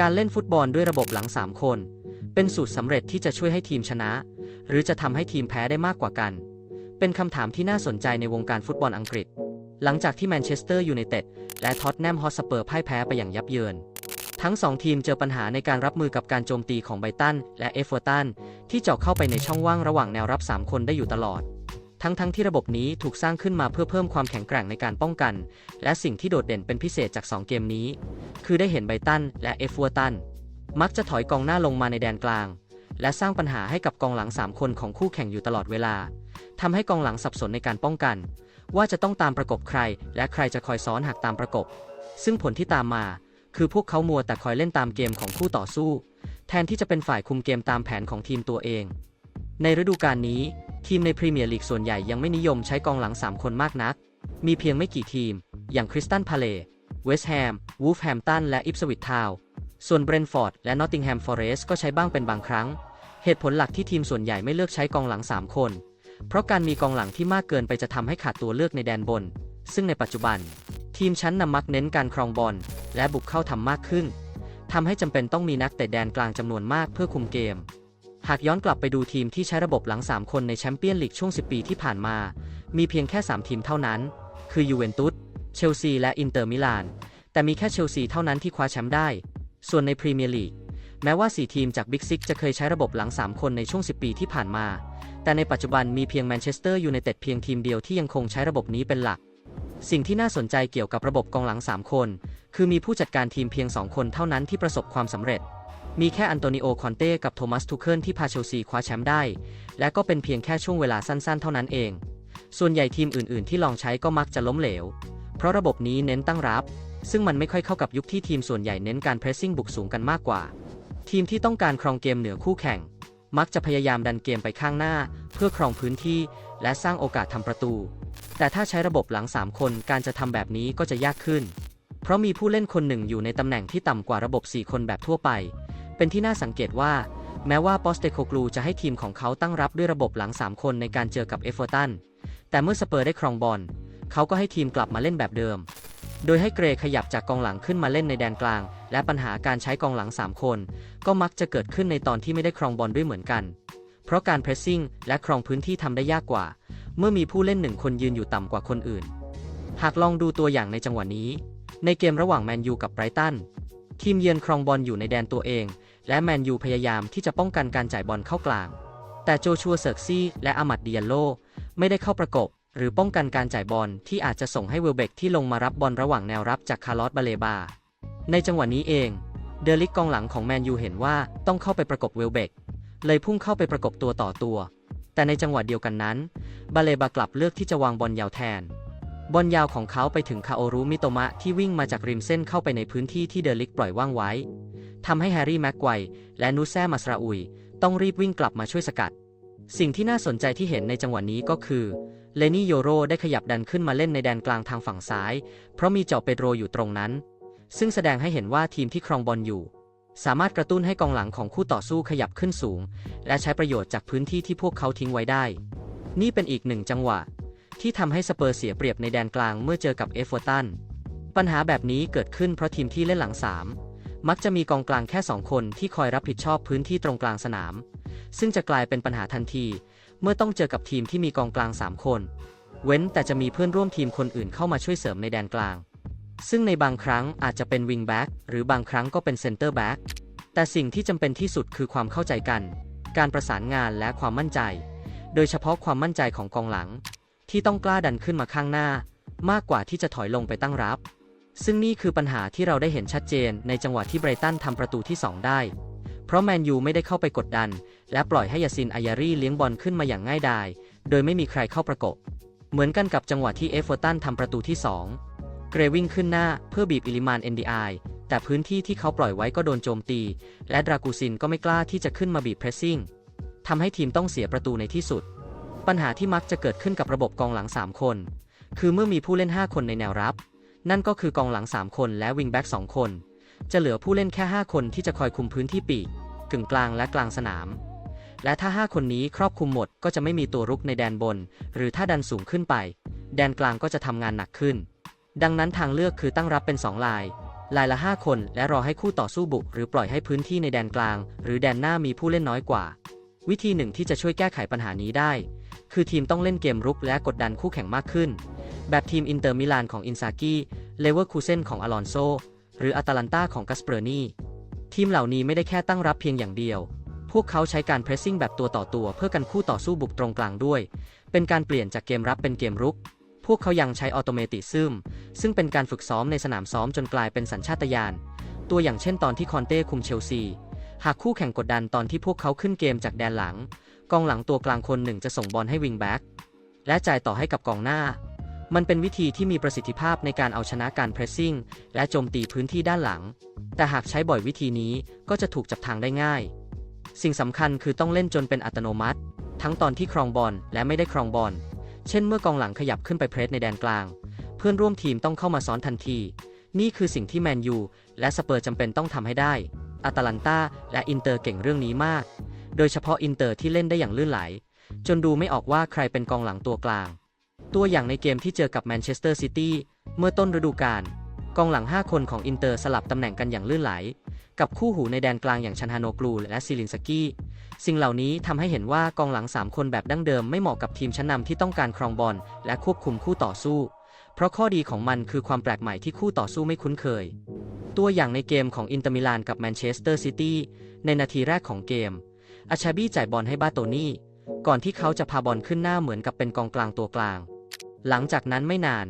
การเล่นฟุตบอลด้วยระบบหลัง 3 คน เป็นสูตรสำเร็จที่จะช่วยให้ทีมชนะ หรือจะทำให้ทีมแพ้ได้มากกว่ากัน เป็นคำถามที่น่าสนใจในวงการฟุตบอลอังกฤษ หลังจากที่แมนเชสเตอร์ยูไนเต็ดและท็อตแนมฮอตสเปอร์พ่ายแพ้ไปอย่างยับเยิน ทั้งสองทีมเจอปัญหาในการรับมือกับการโจมตีของไบตันและเอฟเวอร์ตันที่เจาะเข้าไปในช่องว่างระหว่างแนวรับ 3 คนได้อยู่ตลอด ทั้งๆทที่ระบบนี้ถูกสร้างขึ้นมาเพื่อเพิ่มความแข็งแกร่งในการป้องกัน และสิ่งที่โดดเด่นเป็นพิเศษจาก 2 เกมนี้ คือได้เห็นไบตันและเอฟวอร์ตัน มักจะถอยกองหน้าลงมาในแดนกลาง และสร้างปัญหาให้กับกองหลัง 3 คนของคู่แข่งอยู่ตลอดเวลาทำให้กองหลังสับสนในการป้องกัน ว่าจะต้องตามประกบใคร และใครจะคอยซ้อนหากตามประกบ ซึ่งผลที่ตามมา คือพวกเขามัวแต่คอยเล่นตามเกมของคู่ต่อสู้ แทนที่จะเป็นฝ่ายคุมเกมตามแผนของทีมตัวเอง ในฤดูกาลนี้ ทีมในพรีเมียร์ลีกส่วนใหญ่ยังไม่นิยมใช้กองหลัง 3 คนมากนัก มีเพียงไม่กี่ทีม อย่างคริสตันพาเลเวสต์แฮม วูฟแฮมตัน และอิปสวิตทาวน์ส่วนเบรนฟอร์ด และนอตติงแฮมฟอเรสต์ก็ใช้บ้างเป็นบางครั้ง เหตุผลหลักที่ทีมส่วนใหญ่ไม่เลือกใช้กองหลัง 3 คน เพราะการมีกองหลังที่มากเกินไปจะทำให้ขาดตัวเลือกในแดนบน ซึ่งในปัจจุบัน ทีมชั้นนำมักเน้นการครองบอลและบุกเข้าทำมากขึ้นทำให้จำเป็นต้องมีนักเตะแดนกลางจำนวนมากเพื่อคุมเกม หากย้อนกลับไปดูทีมที่ใช้ระบบหลัง 3 คนในแชมเปี้ยนลีกช่วง 10 ปีที่ผ่านมา มีเพียงแค่ 3 ทีมเท่านั้น คือยูเวนตุส เชลซี และอินเตอร์มิลาน แต่มีแค่เชลซีเท่านั้นที่คว้าแชมป์ได้ ส่วนในพรีเมียร์ลีก แม้ว่า 4 ทีมจากบิ๊กซิกจะเคยใช้ระบบหลัง 3 คนในช่วง 10 ปีที่ผ่านมา แต่ในปัจจุบันมีเพียงแมนเชสเตอร์ยูไนเต็ดเพียงทีมเดียวที่ยังคงใช้ระบบนี้เป็นหลัก สิ่งที่น่าสนใจเกี่ยวกับระบบกองหลัง 3 คน คือมีผู้จัดการทีมเพียง 2 คนเท่านั้นที่ประสบความสำเร็จ มีแค่อันโตนิโอ คอนเต้ กับโทมัส ทูเคิลที่พาเชลซีคว้าแชมป์ได้ และก็เป็นเพียงแค่ช่วงเวลาสั้นๆ เท่านั้นเอง ส่วนใหญ่ทีมอื่นๆ ที่ลองใช้ก็มักจะล้มเหลว เพราะระบบนี้เน้นตั้งรับ ซึ่งมันไม่ค่อยเข้ากับยุคที่ทีมส่วนใหญ่เน้นการเพรสซิ่งบุกสูงกันมากกว่า ทีมที่ต้องการครองเกมเหนือคู่แข่ง มักจะพยายามดันเกมไปข้างหน้า เพื่อครองพื้นที่ และสร้างโอกาสทำประตู แต่ถ้าใช้ระบบหลัง 3 คนการจะทำแบบนี้ก็จะยากขึ้น เพราะมีผู้เล่นคนหนึ่งอยู่ในตำแหน่งที่ต่ำกว่าระบบ 4 คนแบบทั่วไป เป็นที่น่าสังเกตว่า แม้ว่าปอสเตโคกลูจะให้ทีมของเขาตั้งรับด้วยระบบหลัง 3 คนในการเจอกับเอฟเวอร์ตัน แต่เมื่อสเปอร์ได้ครองบอล เขาก็ให้ทีมกลับมาเล่นแบบเดิม โดยให้เกรขยับจากกองหลังขึ้นมาเล่นในแดนกลาง และปัญหาการใช้กองหลัง 3 คน ก็มักจะเกิดขึ้นในตอนที่ไม่ได้ครองบอลด้วยเหมือนกัน เพราะการเพรสซิ่งและครองพื้นที่ทำได้ยากกว่า เมื่อมีผู้เล่นหนึ่งคนยืนอยู่ต่ำกว่าคนอื่น หากลองดูตัวอย่างในจังหวะนี้ ในเกมระหว่างแมนยูกับไบรตันทีมเยือนครองบอลอยู่ในแดนตัวเอง และแมนยูพยายามที่จะป้องกันการจ่ายบอลเข้ากลาง แต่โจชัวเซิร์ซี่และอามัดเดียโลไม่ได้เข้าประกบ หรือป้องกันการจ่ายบอลที่อาจจะส่งให้เวลเบกที่ลงมารับบอลระหว่างแนวรับจากคาร์ลอสบาเลบา ในจังหวะนี้เอง เดลิกกองหลังของแมนยูเห็นว่าต้องเข้าไปประกบเวลเบกเลยพุ่งเข้าไปประกบตัวต่อตัว แต่ในจังหวะเดียวกันนั้น บาเลบากลับเลือกที่จะวางบอลยาวแทน บอลยาวของเขาไปถึงคาโอรุมิโตมะที่วิ่งมาจากริมเส้นเข้าไปในพื้นที่ที่เดลิกปล่อยว่างไว้ ทำให้แฮร์รี่แม็กไกวและนูแซมัสราอุย ต้องรีบวิ่งกลับมาช่วยสกัด สิ่งที่น่าสนใจที่เห็นในจังหวะนี้ก็คือเลนี่โยโรได้ขยับดันขึ้นมาเล่นในแดนกลางทางฝั่งซ้าย เพราะมีเจาะเปโดรอยู่ตรงนั้น ซึ่งแสดงให้เห็นว่าทีมที่ครองบอลอยู่ สามารถกระตุ้นให้กองหลังของคู่ต่อสู้ขยับขึ้นสูง และใช้ประโยชน์จากพื้นที่ที่พวกเขาทิ้งไว้ได้ นี่เป็นอีกหนึ่งจังหวะ ที่ทำให้สเปอร์เสียเปรียบในแดนกลางเมื่อเจอกับเอฟเวอร์ตันปัญหาแบบนี้เกิดขึ้นเพราะทีมที่เล่นหลัง3 มักจะมีกองกลางแค่ 2 คนที่คอยรับผิดชอบพื้นที่ตรงกลางสนาม ซึ่งจะกลายเป็นปัญหาทันที เมื่อต้องเจอกับทีมที่มีกองกลาง 3 คน เว้นแต่จะมีเพื่อนร่วมทีมคนอื่นเข้ามาช่วยเสริมในแดนกลาง ซึ่งในบางครั้งอาจจะเป็นวิงแบ็กหรือบางครั้งก็เป็นเซนเตอร์แบ็กแต่สิ่งที่จำเป็นที่สุดคือความเข้าใจกัน การประสานงานและความมั่นใจ โดยเฉพาะความมั่นใจของกองหลัง ที่ต้องกล้าดันขึ้นมาข้างหน้า มากกว่าที่จะถอยลงไปตั้งรับ ซึ่งนี่คือปัญหาที่เราได้เห็นชัดเจนในจังหวะที่ไบรตันทำประตูที่ 2 ได้ เพราะแมนยูไม่ได้เข้าไปกดดัน และปล่อยให้ยาซินอายารีเลี้ยงบอลขึ้นมาอย่างง่ายดาย โดยไม่มีใครเข้าประกบ เหมือนกันกับจังหวะที่เอฟเวอร์ตันทำประตูที่ 2 เกรวิ่งขึ้นหน้าเพื่อบีบอิลิมาน NDI แต่พื้นที่ที่เขาปล่อยไว้ก็โดนโจมตี และดรากูซินก็ไม่กล้าที่จะขึ้นมาบีบเพรสซิ่งทำให้ทีมต้องเสียประตูในที่สุด ปัญหาที่มักจะเกิดขึ้นกับระบบกองหลัง 3 คน คือเมื่อมีผู้เล่น 5 คนในแนวรับ นั่นก็คือกองหลัง 3 คนและวิงแบ็ก2คน จะเหลือผู้เล่นแค่ 5 คนที่จะคอยคุมพื้นที่ปีก กึ่งกลางและกลางสนาม และถ้า 5 คนนี้ครอบคลุมหมดก็จะไม่มีตัวรุกในแดนบน หรือถ้าดันสูงขึ้นไป แดนกลางก็จะทำงานหนักขึ้น ดังนั้นทางเลือกคือตั้งรับเป็น 2 ลาย ลายละ 5 คนและรอให้คู่ต่อสู้บุก หรือปล่อยให้พื้นที่ในแดนกลาง หรือแดนหน้ามีผู้เล่นน้อยกว่า วิธีหนึ่งที่จะช่วยแก้ไขปัญหานี้ได้ คือทีมต้องเล่นเกมรุกและกดดันคู่แข่งมากขึ้น แบบทีมอินเตอร์มิลานของอินซากิเลเวอร์คูเซนของอลอนโซ หรืออาตาลันตาของกัสเปอร์นีทีมเหล่านี้ไม่ได้แค่ตั้งรับเพียงอย่างเดียว พวกเขาใช้การเพรสซิ่งแบบตัวต่อตัวเพื่อกันคู่ต่อสู้บุกตรงกลางด้วย เป็นการเปลี่ยนจากเกมรับเป็นเกมรุก พวกเขายังใช้ออโตเมติซึมซึ่งเป็นการฝึกซ้อมในสนามซ้อมจนกลายเป็นสัญชาตญาณ ตัวอย่างเช่นตอนที่คอนเต้คุมเชลซี หากคู่แข่งกดดันตอนที่พวกเขาขึ้นเกมจากแดนหลัง กองหลังตัวกลางคนหนึ่งจะส่งบอลให้วิงแบ็กและจ่ายต่อให้กับกองหน้า มันเป็นวิธีที่มีประสิทธิภาพในการเอาชนะการเพรสซิ่งและโจมตีพื้นที่ด้านหลัง แต่หากใช้บ่อยวิธีนี้ก็จะถูกจับทางได้ง่าย สิ่งสำคัญคือต้องเล่นจนเป็นอัตโนมัติ ทั้งตอนที่ครองบอลและไม่ได้ครองบอล เช่นเมื่อกองหลังขยับขึ้นไปเพรสในแดนกลาง เพื่อนร่วมทีมต้องเข้ามาซ้อนทันที นี่คือสิ่งที่แมนยูและสเปอร์จำเป็นต้องทำให้ได้ อาตาลันตาและอินเตอร์เก่งเรื่องนี้มาก โดยเฉพาะอินเตอร์ที่เล่นได้อย่างลื่นไหล จนดูไม่ออกว่าใครเป็นกองหลังตัวกลาง ตัวอย่างในเกมที่เจอกับแมนเชสเตอร์ซิตี้เมื่อต้นฤดูกาลกองหลัง 5 คนของอินเตอร์สลับตำแหน่งกันอย่างลื่นไหล กับคู่หูในแดนกลางอย่างชันฮานโกลูและซิลินสกี้ สิ่งเหล่านี้ทำให้เห็นว่ากองหลัง 3 คนแบบดั้งเดิมไม่เหมาะกับทีมชั้นนำที่ต้องการครองบอลและควบคุมคู่ต่อสู้ เพราะข้อดีของมันคือความแปลกใหม่ที่คู่ต่อสู้ไม่คุ้นเคย ตัวอย่างในเกมของอินเตอร์มิลานกับแมนเชสเตอร์ซิตี้ในนาทีแรกของเกม อาชาบี้จ่ายบอลให้บาโตนี่ก่อนที่เขาจะพาบอลขึ้นหน้าเหมือนกับเป็นกองกลางตัวกลาง หลังจากนั้นไม่นาน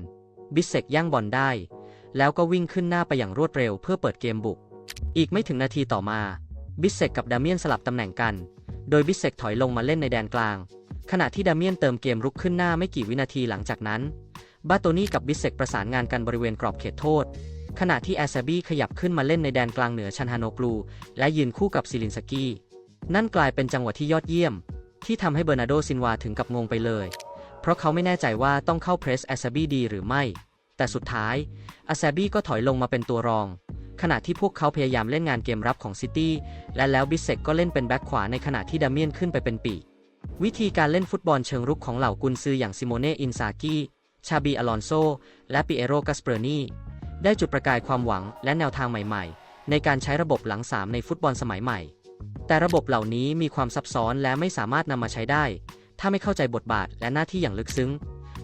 บิสเซกย่างบอลได้ แล้วก็วิ่งขึ้นหน้าไปอย่างรวดเร็วเพื่อเปิดเกมบุก อีกไม่ถึงนาทีต่อมา บิสเซกกับดาเมียนสลับตำแหน่งกัน โดยบิสเซกถอยลงมาเล่นในแดนกลาง ขณะที่ดาเมียนเติมเกมรุกขึ้นหน้าไม่กี่วินาทีหลังจากนั้น บาโตนี่กับบิสเซกประสานงานกันบริเวณกรอบเขตโทษ ขณะที่แอซบี้ขยับขึ้นมาเล่นในแดนกลางเหนือชันฮานกลู และยืนคู่กับซิลินสกี้ นั่นกลายเป็นจังหวะที่ยอดเยี่ยม ที่ทำให้เบอร์นาร์โดซินวาถึงกับงงไปเลย เพราะเขาไม่แน่ใจว่าต้องเข้าเพรสแอซาบีดีหรือไม่ แต่สุดท้ายแอาซาบีก็ถอยลงมาเป็นตัวรอง ขณะที่พวกเขาพยายามเล่นงานเกมรับของซิตี้และแล้วบิสเซกก็เล่นเป็นแบ็คขวาในขณะที่ดาเมียนขึ้นไปเป็นปีกวิธีการเล่นฟุตบอลเชิงรุกของเหล่ากุนซืออย่างซิโมเน่อินซากิชาบีอลอนโซ และปิเอโรกัสเปอร์นีได้จุดประกายความหวังและแนวทางใหม่ๆ ในการใช้ระบบหลังสามในฟุตบอลสมัยใหม่ แต่ระบบเหล่านี้มีความซับซ้อนและไม่สามารถนำมาใช้ได้ ถ้าไม่เข้าใจบทบาทและหน้าที่อย่างลึกซึ้ง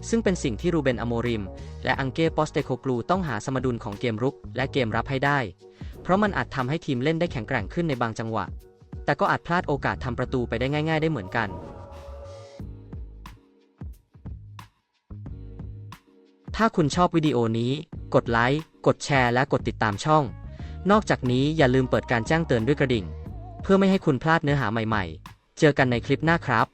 ซึ่งเป็นสิ่งที่รูเบนอโมริม และอังเก้ปอสเตโคกลูต้องหาสมดุลของเกมรุกและเกมรับให้ได้ เพราะมันอาจทำให้ทีมเล่นได้แข็งแกร่งขึ้นในบางจังหวะ แต่ก็อาจพลาดโอกาสทำประตูไปได้ง่าย ๆ ได้เหมือนกัน ถ้าคุณชอบวิดีโอนี้ กดไลค์ กดแชร์ และกดติดตามช่อง นอกจากนี้อย่าลืมเปิดการแจ้งเตือนด้วยกระดิ่ง เพื่อไม่ให้คุณพลาดเนื้อหาใหม่ ๆ เจอกันในคลิปหน้าครับ